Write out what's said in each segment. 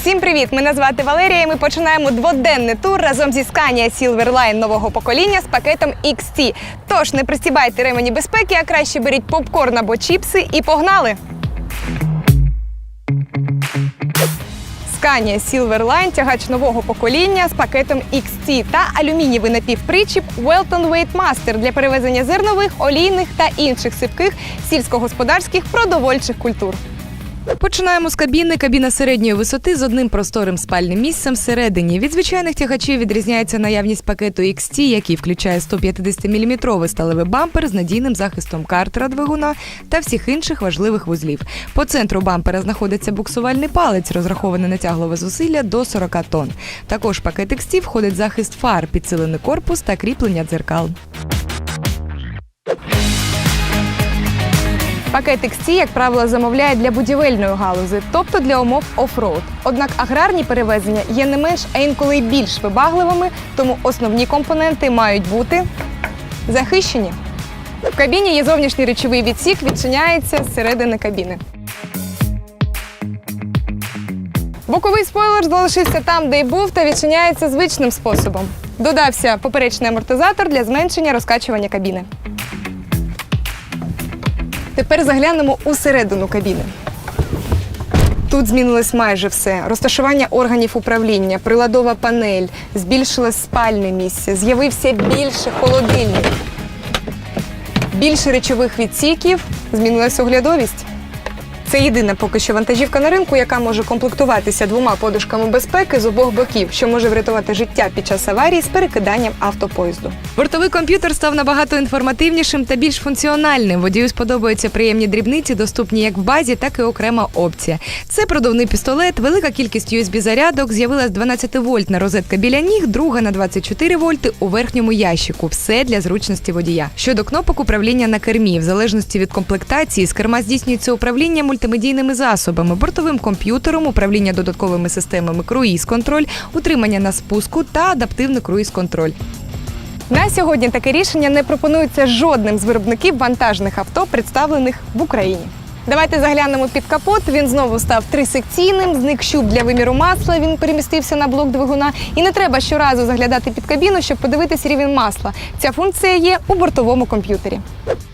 Всім привіт! Мене звати Валерія. і Ми починаємо дводенний тур разом зі Scania Silverline нового покоління з пакетом XT. Тож не пристібайте ремені безпеки, а краще беріть попкорн або чіпси і погнали! Scania Silverline – тягач нового покоління з пакетом XT та алюмінієвий напівпричіп Welton Weight Master для перевезення зернових, олійних та інших сипких сільськогосподарських продовольчих культур. Починаємо з кабіни. Кабіна середньої висоти з одним просторим спальним місцем всередині. Від звичайних тягачів відрізняється наявність пакету XT, який включає 150-мм сталевий бампер з надійним захистом картера двигуна та всіх інших важливих вузлів. По центру бампера знаходиться буксувальний палець, розрахований на тяглове зусилля до 40 тонн. Також пакет XT входить захист фар, підсилений корпус та кріплення дзеркал. Пакет XT, як правило, замовляють для будівельної галузи, тобто для умов офроуд. Однак аграрні перевезення є не менш, а інколи й більш вибагливими, тому основні компоненти мають бути захищені. В кабіні є зовнішній речовий відсік, відчиняється з середини кабіни. Боковий спойлер залишився там, де й був, та відчиняється звичним способом. Додався поперечний амортизатор для зменшення розкачування кабіни. Тепер заглянемо усередину кабіни. Тут змінилось майже все: розташування органів управління, приладова панель, збільшилось спальне місце, з'явився більше холодильник, більше речових відсіків, змінилась оглядовість. Це єдина поки що вантажівка на ринку, яка може комплектуватися двома подушками безпеки з обох боків, що може врятувати життя під час аварії з перекиданням автопоїзду. Бортовий комп'ютер став набагато інформативнішим та більш функціональним. Водію сподобаються приємні дрібниці, доступні як в базі, так і окрема опція. Це продувний пістолет, велика кількість USB-зарядок, з'явилась 12-вольтна розетка біля ніг, друга на 24 вольти у верхньому ящику. Все для зручності водія. Щодо кнопок управління на кермі, в залежності від комплектації, з керма здійснюється управління мультимедійними засобами, бортовим комп'ютером, управління додатковими системами круїз-контроль, утримання на спуску та адаптивний круїз-контроль. На сьогодні таке рішення не пропонується жодним з виробників вантажних авто, представлених в Україні. Давайте заглянемо під капот. Він знову став трисекційним, зник щуп для виміру масла. Він перемістився на блок двигуна. І не треба щоразу заглядати під кабіну, щоб подивитися рівень масла. Ця функція є у бортовому комп'ютері.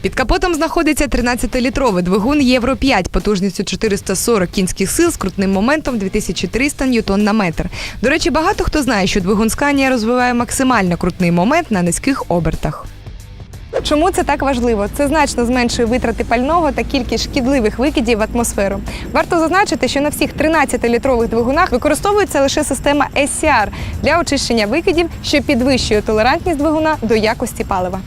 Під капотом знаходиться 13-літровий двигун Євро 5 потужністю 440 кінських сил з крутним моментом 2300 ньютон на метр. До речі, багато хто знає, що двигун Scania розвиває максимально крутний момент на низьких обертах. Чому це так важливо? Це значно зменшує витрати пального та кількість шкідливих викидів в атмосферу. Варто зазначити, що на всіх 13-літрових двигунах використовується лише система SCR для очищення викидів, що підвищує толерантність двигуна до якості палива.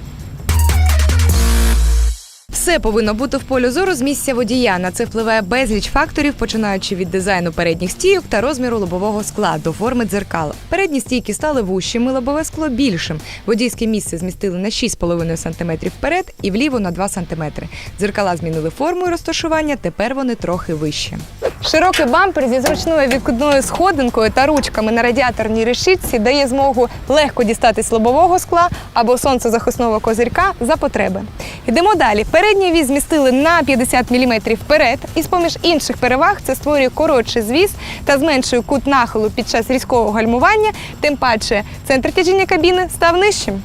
Все повинно бути в полі зору з місця водія. На це впливає безліч факторів, починаючи від дизайну передніх стійок та розміру лобового скла до форми дзеркал. Передні стійки стали вущими, лобове скло більшим. Водійське місце змістили на 6,5 см вперед і вліво на 2 см. Дзеркала змінили форму і розташування, тепер вони трохи вищі. Широкий бампер зі зручною відкидною сходинкою та ручками на радіаторній решітці дає змогу легко дістатись лобового скла або сонцезахисного козирька за потреби. Йдемо далі. Передній віз змістили на 50 мм вперед, і з-поміж інших переваг це створює коротший звіз та зменшує кут нахилу під час різкого гальмування. Тим паче центр тяжіння кабіни став нижчим.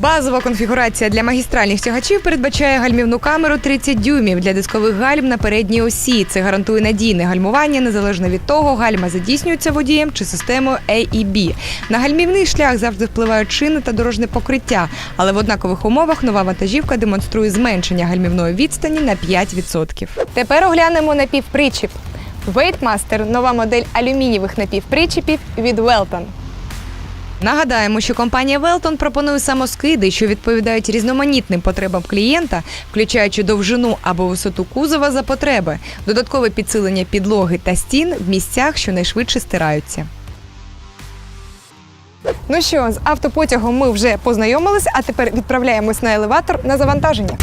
Базова конфігурація для магістральних тягачів передбачає гальмівну камеру 30 дюймів для дискових гальм на передній осі. Це гарантує надійне гальмування незалежно від того, гальма задійснюється водієм чи системою A і B. На гальмівний шлях завжди впливають шини та дорожне покриття, але в однакових умовах нова вантажівка демонструє зменшення гальмівної відстані на 5%. Тепер оглянемо напівпричіп. Weightmaster – нова модель алюмінієвих напівпричіпів від Welton. Нагадаємо, що компанія Велтон пропонує самоскиди, що відповідають різноманітним потребам клієнта, включаючи довжину або висоту кузова за потреби, додаткове підсилення підлоги та стін в місцях, що найшвидше стираються. Ну що, з автопотягом ми вже познайомилися, а тепер відправляємось на елеватор на завантаження.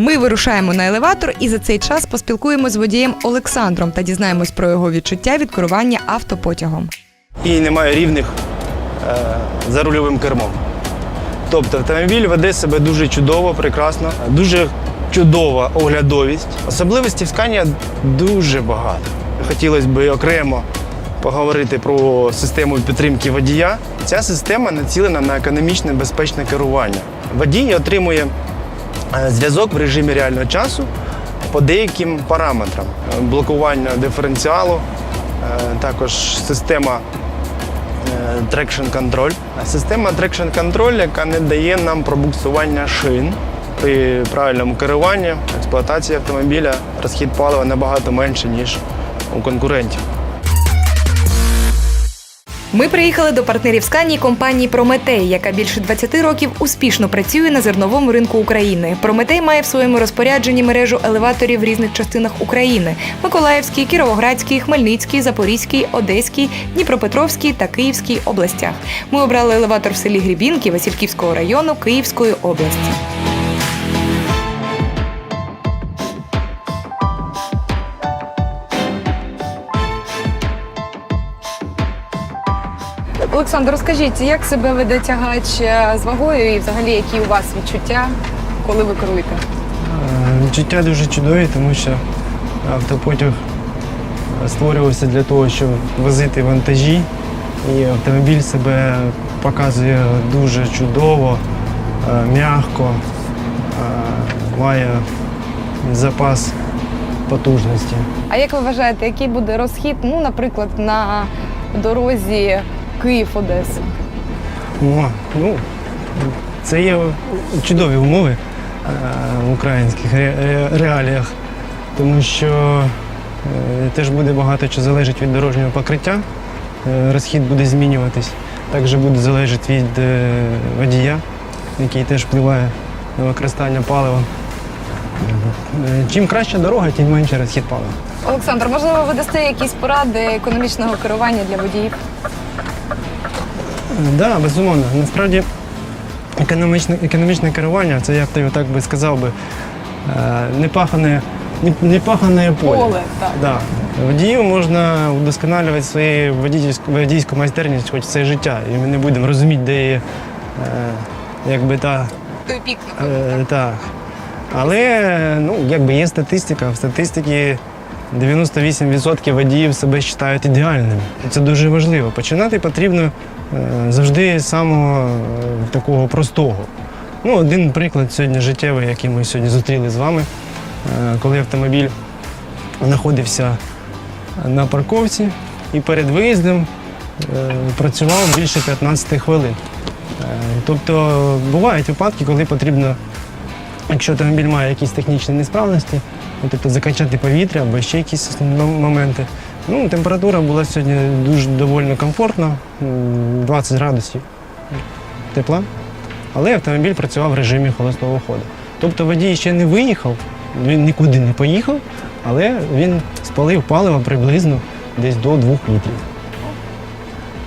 Ми вирушаємо на елеватор і за цей час поспілкуємося з водієм Олександром та дізнаємось про його відчуття від керування автопотягом. і немає рівних е, за рульовим кермом. Тобто автомобіль веде себе дуже чудово, прекрасно, дуже чудова оглядовість. Особливостей в Scania дуже багато. Хотілося б окремо поговорити про систему підтримки водія. Ця система націлена на економічне безпечне керування. Водій отримує зв'язок в режимі реального часу по деяким параметрам: Е, блокування диференціалу, е, також система е, Traction Control. Система Traction Control, яка не дає нам пробуксування шин. При правильному керуванні, експлуатації автомобіля розхід палива набагато менше, ніж у конкурентів. Ми приїхали до партнерів Сканії компанії Прометей, яка більше 20 років успішно працює на зерновому ринку України. Прометей має в своєму розпорядженні мережу елеваторів в різних частинах України: Миколаївській, Кіровоградській, Хмельницькій, Запорізькій, Одеській, Дніпропетровській та Київській областях. Ми обрали елеватор в селі Грібінки Васильківського району Київської області. Олександр, розкажіть, як себе веде тягач е, з вагою і взагалі які у вас відчуття, коли ви керуєте? Е, Відчуття дуже чудові, тому що автопотяг створювався для того, щоб возити вантажі, і автомобіль себе показує дуже чудово, е, м'яко, е, має запас потужності. А як ви вважаєте, який буде розхід, ну, наприклад, на дорозі Київ-Одеса? О, ну, це є чудові умови е, в українських ре- реаліях, тому що е, теж буде багато що залежить від дорожнього покриття. Е, Розхід буде змінюватись. Також буде залежати від е, водія, який теж впливає на використання палива. Е, Чим краща дорога, тим менше розхід палива. Олександр, можливо, ви дасте якісь поради економічного керування для водіїв? Так, да, безумовно. Насправді економічне, економічне керування, це я б так би сказав би, е, непахане, не- непахане поле. Поле, так. Да. Водію можна удосконалювати свою водійську, водійську майстерність хоч все життя. І ми не будемо розуміти, де є е, якби та. Той пік, Е, так. Але ну, якби є статистика. В статистиці 98% водіїв себе вважають ідеальними. Це дуже важливо. Починати потрібно е, завжди з самого е, такого простого. Ну, один приклад сьогодні життєвий, який ми сьогодні зустріли з вами, Е, коли автомобіль знаходився на парковці і перед виїздом працював більше 15 хвилин. Тобто бувають випадки, коли потрібно, якщо автомобіль має якісь технічні несправності, ну, тобто закачати повітря або ще якісь моменти. Ну, температура була сьогодні дуже доволі комфортна, 20 градусів тепла, але автомобіль працював в режимі холостого ходу. Тобто водій ще не виїхав, він нікуди не поїхав, але він спалив паливо приблизно десь до 2 літрів.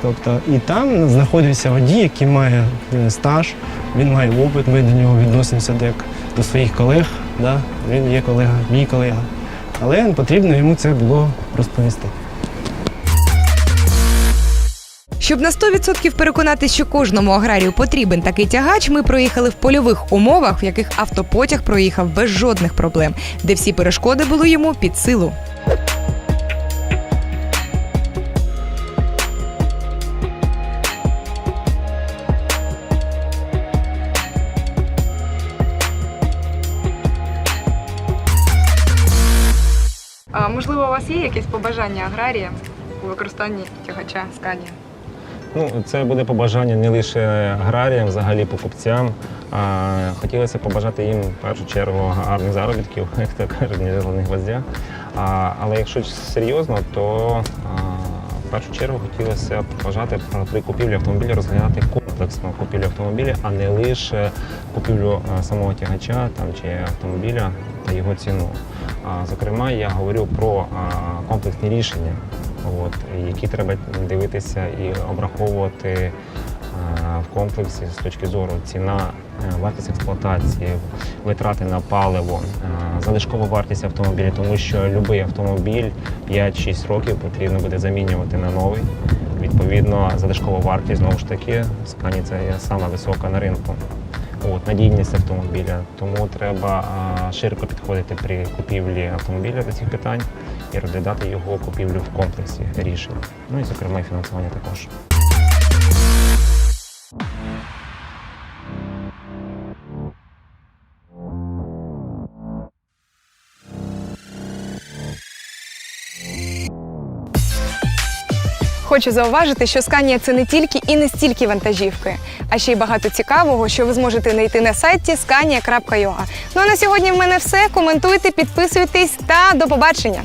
Тобто і там знаходився водій, який має е, стаж, він має опит, ми до нього відносимося як до своїх колег. Да? Він є колега, мій колега. Але потрібно йому це було розповісти. Щоб на 100% переконатися, що кожному аграрію потрібен такий тягач, ми проїхали в польових умовах, в яких автопотяг проїхав без жодних проблем, де всі перешкоди були йому під силу. Вас є якесь побажання аграрія у використанні тягача Сканія? Ну, це буде побажання не лише аграріям, взагалі покупцям. А хотілося побажати їм в першу чергу гарних заробітків, як то кажуть, не зелених гвоздя. А, але якщо серйозно, то а, в першу чергу хотілося побажати при купівлі автомобіля розглядати комплексно купівлю автомобіля, а не лише купівлю самого тягача там, чи автомобіля та його ціну. Зокрема, я говорю про комплексні рішення. От, які треба дивитися і обраховувати в комплексі з точки зору ціна, е, вартість експлуатації, витрати на паливо, е, залишкова вартість автомобіля, тому що будь-який автомобіль 5-6 років потрібно буде замінювати на новий. Відповідно, залишкова вартість знову ж таки в скані це сама висока на ринку. От, надійність автомобіля. Тому треба широко підходити при купівлі автомобіля до цих питань і розглядати його купівлю в комплексі рішень. Ну і зокрема фінансування також. Хочу зауважити, що Scania – це не тільки і не стільки вантажівки, а ще й багато цікавого, що ви зможете знайти на сайті scania.ua. Ну а на сьогодні в мене все. Коментуйте, підписуйтесь та до побачення!